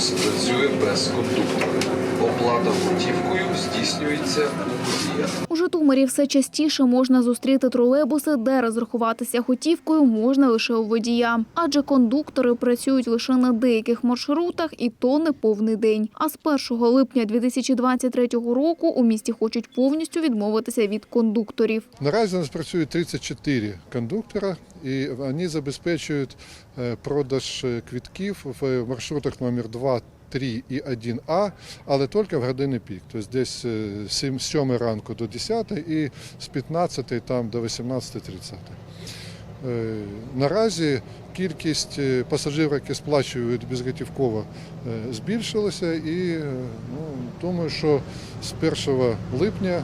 тролейбус працює без кондуктора. Оплата готівкою здійснюється у водія. У Житомирі все частіше можна зустріти тролейбуси, де розрахуватися готівкою можна лише у водія. Адже кондуктори працюють лише на деяких маршрутах і то не повний день. А з 1 липня 2023 року у місті хочуть повністю відмовитися від кондукторів. Наразі у нас працює 34 кондуктора, і вони забезпечують е, продаж е, квитків в маршрутах номер 2, 3 і 1А, але тільки в години пік. Тобто десь е, з 7 7 ранку до 10 і з 15 там, до 18.30. Е, Наразі кількість е, пасажирів, які сплачують безготівково, е, збільшилася і ну, думаю, що з 1 липня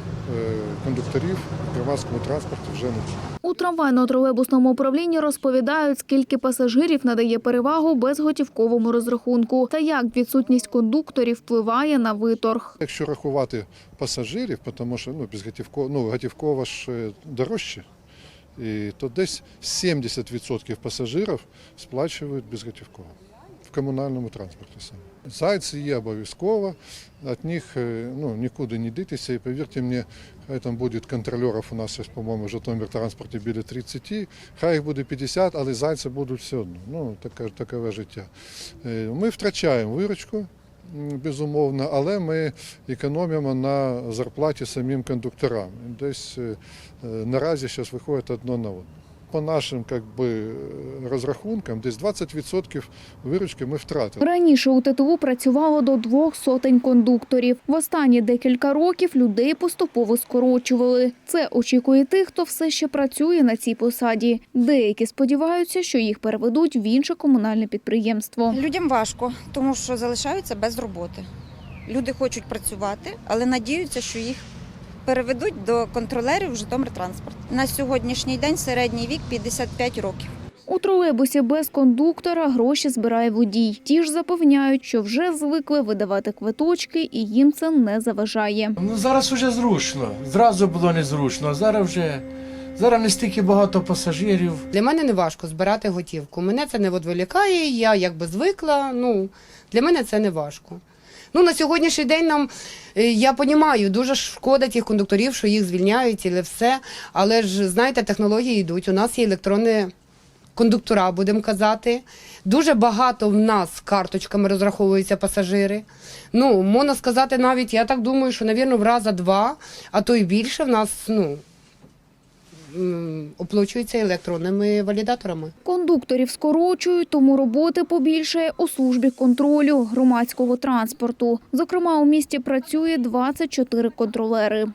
кондукторів в громадському транспорті вже не. У трамвайно-тролейбусному управлінні розповідають, скільки пасажирів надає перевагу безготівковому розрахунку та як відсутність кондукторів впливає на виторг. Якщо рахувати пасажирів, тому що ну, безготівково, ну, готівково ж дорожче, і, то десь 70% пасажирів сплачують безготівково в комунальному транспорті саме. Зайці є обов'язково, від них е, ну, нікуди не дитися. І повірте мені, хай там буде контролерів у нас, по-моєму, в Житомир транспорті біля 30, хай їх буде 50, але зайці будуть все одно. Ну, таке, таке життя. Е, Ми втрачаємо виручку, безумовно, але ми економимо на зарплаті самим кондукторам. Десь е, е, наразі зараз виходить одно на одне. По нашим как би, розрахункам, десь 20% виручки ми втратили. Раніше у ТТУ працювало до двох сотень кондукторів. В останні декілька років людей поступово скорочували. Це очікує тих, хто все ще працює на цій посаді. Деякі сподіваються, що їх переведуть в інше комунальне підприємство. Людям важко, тому що залишаються без роботи. Люди хочуть працювати, але надіються, що їх переведуть до контролерів в Житомиртранспорт. На сьогоднішній день середній вік 55 років. У тролейбусі без кондуктора гроші збирає водій. Ті ж запевняють, що вже звикли видавати квиточки і їм це не заважає. Ну зараз вже зручно. Зразу було незручно. а Зараз вже зараз не стільки багато пасажирів. Для мене не важко збирати готівку. Мене це не відволікає, я якби звикла. Ну для мене це не важко. Ну на сьогоднішній день нам е, я розумію, дуже шкода тих кондукторів, що їх звільняють, але все. Але ж знаєте, технології йдуть. У нас є електронні кондуктора, будемо казати. Дуже багато в нас карточками розраховуються пасажири. Ну, можна сказати, навіть я так думаю, що, навірно, в раза два, а то й більше в нас ну, м, оплачуються електронними валідаторами. Кондукторів скорочують, тому роботи побільшає у службі контролю громадського транспорту. Зокрема, у місті працює 24 контролери.